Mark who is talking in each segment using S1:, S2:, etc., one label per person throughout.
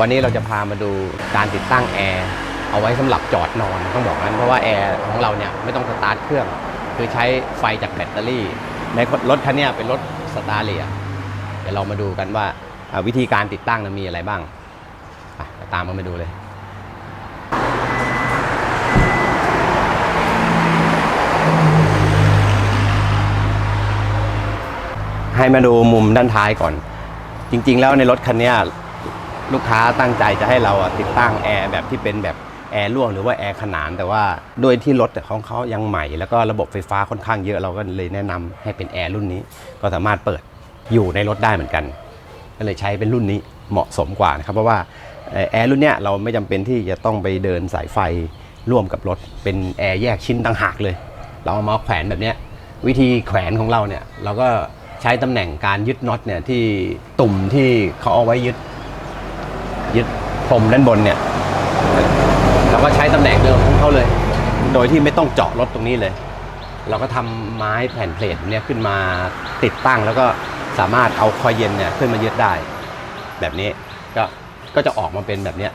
S1: วันนี้เราจะพามาดูการติดตั้งแอร์เอาไว้สำหรับจอดนอนต้องบอกนั้นเพราะว่าแอร์ของเราเนี่ยไม่ต้องสตาร์ทเครื่อง คือใช้ไฟจากแบตเตอรี่ ในรถคันนี้เป็นรถสตาร์เลียเดี๋ยวเรามาดูกันว่าวิธีการติดตั้งมีอะไรบ้างไปตามมามาดูเลยให้มาดูมุมด้านท้ายก่อน จริง ๆ แล้วในรถคันนี้ ลูกค้าตั้งใจจะให้เราติดตั้งแอร์แบบที่เป็นแบบแอร์ร่วงหรือว่าแอร์ขนาน แต่ว่าด้วยที่รถของเขายังใหม่ แล้วก็ระบบไฟฟ้าค่อนข้างเยอะเราก็เลยแนะนำให้เป็นแอร์รุ่นนี้ ก็สามารถเปิดอยู่ในรถได้เหมือนกัน ก็เลยใช้เป็นรุ่นนี้เหมาะสมกว่านะครับเพราะว่าแอร์รุ่นเนี้ยเราไม่จำเป็นที่จะต้องไปเดินสายไฟร่วมกับรถ เป็นแอร์แยกชิ้นต่างหากเลย เราเอามาแขวนแบบเนี้ยวิธีแขวนของเราเนี่ยเราก็ใช้ตำแหน่งการยึดน็อตเนี่ยที่ตุ่มที่เขาเอาไว้ยึด ยึดพรมด้านบนเนี่ยเราก็ใช้ตำแหน่งเดิมของเขาเลย โดยที่ไม่ต้องเจาะรถตรงนี้เลย เราก็ทำไม้แผ่นเพลทเนี่ยขึ้นมาติดตั้งแล้วก็สามารถเอาคอยเย็นเนี่ยขึ้นมายึดได้ แบบนี้ก็ก็จะออกมาเป็นแบบเนี้ย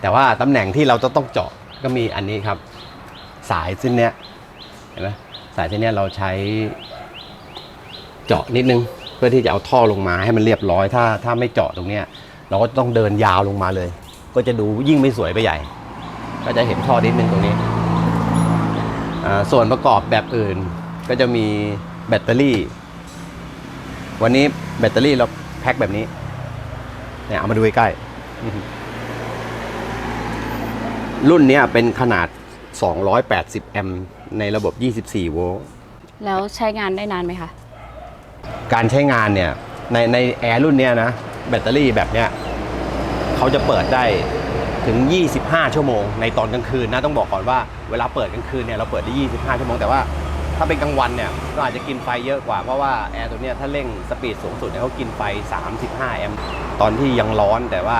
S1: แต่ว่าตำแหน่งที่เราจะต้องเจาะก็มีอันนี้ครับ สายเส้นเนี้ยเห็นไหมสายเส้นเนี้ยเราใช้เจาะนิดนึง เพื่อที่จะเอาท่อลงมาให้มันเรียบร้อย ถ้าถ้าไม่เจาะตรงเนี้ย เราก็ต้องเดินยาวลงมาเลย ก็จะดูยิ่งไม่สวยไปใหญ่ ก็จะเห็นท่อนิดนึงตรงนี้อ่าส่วนประกอบแบบอื่นก็จะมีแบตเตอรี่ วันนี้แบตเตอรี่เราแพ็คแบบนี้เนี่ยเอามาดูใกล้ๆรุ่นเนี้ยเป็นขนาด 280 แอมป์ในระบบ 24 โวลต์
S2: แล้วใช้งานได้นานไหมคะ
S1: การใช้งานเนี่ย ในในแอร์รุ่นเนี้ยนะ แบตเตอรี่แบบเนี้ยเขาจะเปิดได้ถึง 25 ชั่วโมง ในตอนกลางคืนนะต้องบอกก่อนว่าเวลาเปิดกลางคืนเนี่ยเราเปิดได้ 25 ชั่วโมงแต่ว่าถ้าเป็นกลางวันเนี่ยก็อาจจะกินไฟเยอะกว่า เพราะว่าแอร์ตัวเนี้ยถ้าเร่งสปีดสูงสุดเนี่ยเขากินไฟ 35 แอมป์ตอนที่ยังร้อนแต่ว่า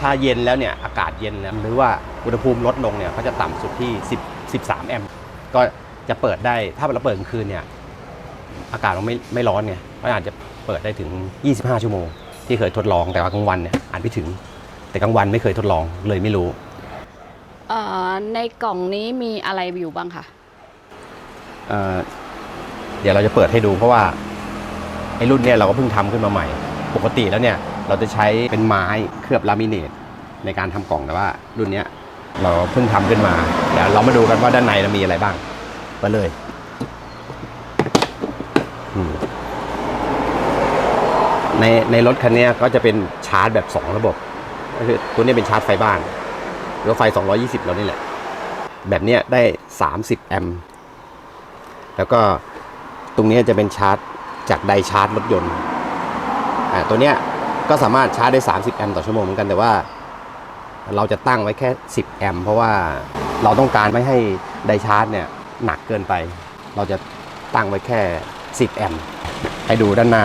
S1: ถ้าเย็นแล้วเนี่ยอากาศเย็นแล้วหรือว่าอุณหภูมิลดลงเนี่ยเขาจะต่ำสุดที่ 10 13 แอมป์ก็จะเปิดได้ถ้าเราเปิดกลางคืนเนี่ยอากาศมันไม่ไม่ร้อนไงก็อาจจะเปิดได้ถึง 25 ชั่วโมง ที่เคยทดลองแต่ว่ากลางวันเนี่ยอาจไม่ถึง แต่กลางวันไม่เคยทดลองเลยไม่รู้
S2: เอ่อในกล่องนี้มีอะไรอยู่บ้างคะ
S1: เอ่อเดี๋ยวเราจะเปิดให้ดูเพราะว่าไอ้รุ่นเนี่ยเราก็เพิ่งทำขึ้นมาใหม่ ปกติแล้วเนี่ยเราจะใช้เป็นไม้เคลือบลามิเนตในการทำกล่องแต่ว่า รุ่นเนี้ยเราเพิ่งทำขึ้นมา เดี๋ยวเรามาดูกันว่าด้านในเรามีอะไรบ้าง ไปเลยอืม ในในรถคันนี้ก็จะเป็นชาร์จแบบ 2 ระบบก็คือตัวนี้เป็นชาร์จไฟบ้านรือว่าไฟ 220 เรานี่แหละ แบบนี้ได้ 30 แอมป์แล้วก็ตรงนี้จะเป็นชาร์จจากไดชาร์จรถยนต์อ่าตัวเนี้ยก็สามารถชาร์จได้ 30 แอมป์ต่อชั่วโมงเหมือนกันแต่ว่า เราจะตั้งไว้แค่ 10 แอมป์เพราะว่าเราต้องการไม่ให้ไดชาร์จเนี่ยหนักเกินไป เราจะตั้งไว้แค่ 10 แอมป์ให้ดูด้านหน้า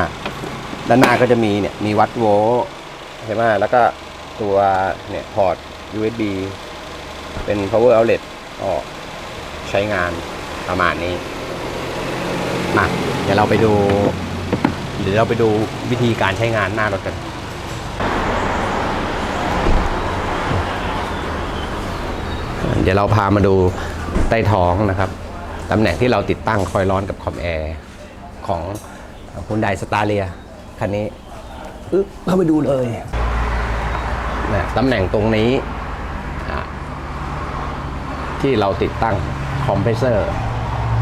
S1: ด้านหน้าก็จะมีเนี่ยมีวัดโวลต์ใช่ไหมแล้วก็ตัวเนี่ยพอร์ต USB เป็น power outlet ออกใช้งานประมาณนี้ มา เดี๋ยวเราไปดู หรือเราไปดูวิธีการใช้งานหน้ารถกัน เดี๋ยวเราพามาดูใต้ท้องนะครับ ตำแหน่งที่เราติดตั้งคอยร้อนกับคอมแอร์ของคุณไดสตาเลีย คันนี้อึ๊บเข้าไปดูเลยนะตำแหน่งตรงนี้อะที่เราติดตั้งคอมเพรสเซอร์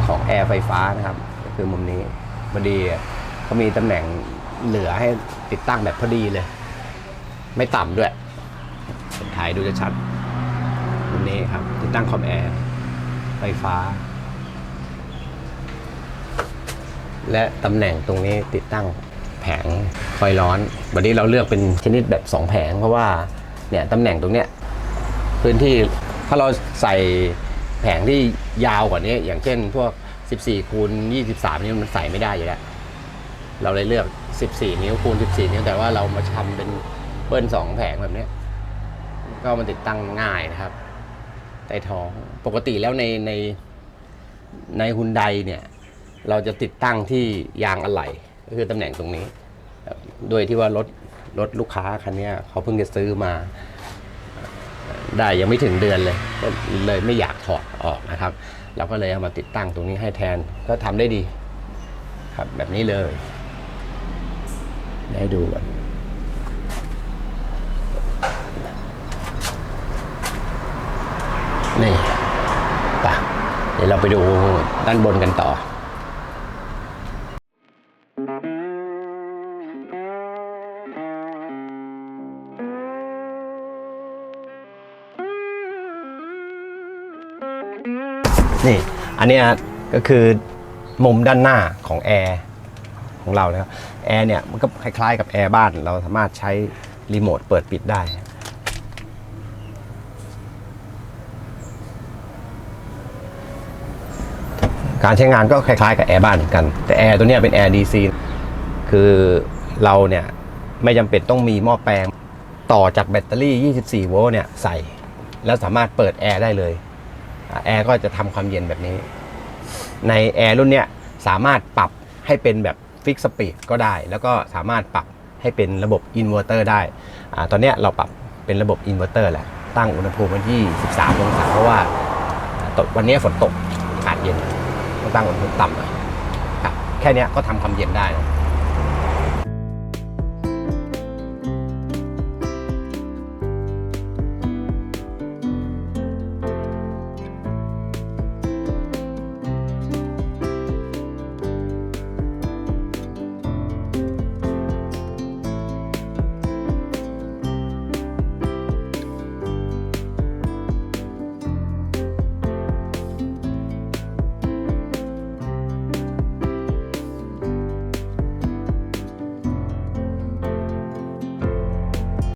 S1: ของแอร์ไฟฟ้านะครับ ก็คือมุมนี้พอดีเขามีตำแหน่งเหลือให้ติดตั้งแบบพอดีเลย ไม่ต่ำด้วยถ่ายดูจะชัดมุมนี้ครับ ติดตั้งคอมแอร์ไฟฟ้า และตำแหน่งตรงนี้ติดตั้ง แผงคอยร้อน วันนี้เราเลือกเป็นชนิดแบบ 2 แผง เพราะว่าเนี่ยตำแหน่งตรงเนี้ยพื้นที่ถ้าเราใส่แผงที่ยาวกว่านี้ อย่างเช่นพวก 14 คูณ 23 นิ้วมันใส่ไม่ได้อยู่แล้ว เราเลยเลือก 14 นิ้วคูณ 14 นิ้วแต่ว่าเรามาทำเป็นเบิ้ลสองแผงแบบนี้ก็มันติดตั้งง่ายนะครับใต้ท้องปกติแล้วในในในฮุนไดเนี่ย เราจะติดตั้งที่ยางอะไหล่ ก็คือตำแหน่งตรงนี้โดยที่ว่ารถรถลูกค้าคันนี้เขาเพิ่งจะซื้อมา ได้ยังไม่ถึงเดือนเลยก็เลยไม่อยากถอดออกนะครับ เราก็เลยเอามาติดตั้งตรงนี้ให้แทนก็ทำได้ดี ครับแบบนี้เลย ได้ดูกันนี่ไปะเดี๋ยวเราไปดูด้านบนกันต่อ นี่อันเนี้ยก็คือมุมด้านหน้าของแอร์ของเรานะครับแอร์เนี่ยมันก็คล้ายๆกับแอร์บ้านเราสามารถใช้รีโมทเปิดปิดได้ การใช้งานก็คล้ายๆกับแอร์บ้านเหมือนกัน แต่แอร์ตัวนี้เป็นแอร์ DC คือเราเนี่ยไม่จำเป็นต้องมีหม้อแปลงต่อจากแบตเตอรี่ 24 โวลต์เนี่ยใส่ แล้วสามารถเปิดแอร์ได้เลย แอร์ก็จะทำความเย็นแบบนี้ ในแอร์รุ่นเนี้ยสามารถปรับให้เป็นแบบฟิกสปีดก็ได้ แล้วก็สามารถปรับให้เป็นระบบอินเวอร์เตอร์ได้อตอนเนี้ยเราปรับเป็นระบบอินเวอร์เตอร์แหละ ตั้งอุณหภูมิไว้ที่ 13 องศาเพราะว่าวันนี้ฝนตกอากาศเย็นต้องตั้งอุณหภูมิต่ำหน่อยครับแค่นี้ก็ทำความเย็นได้แล้ว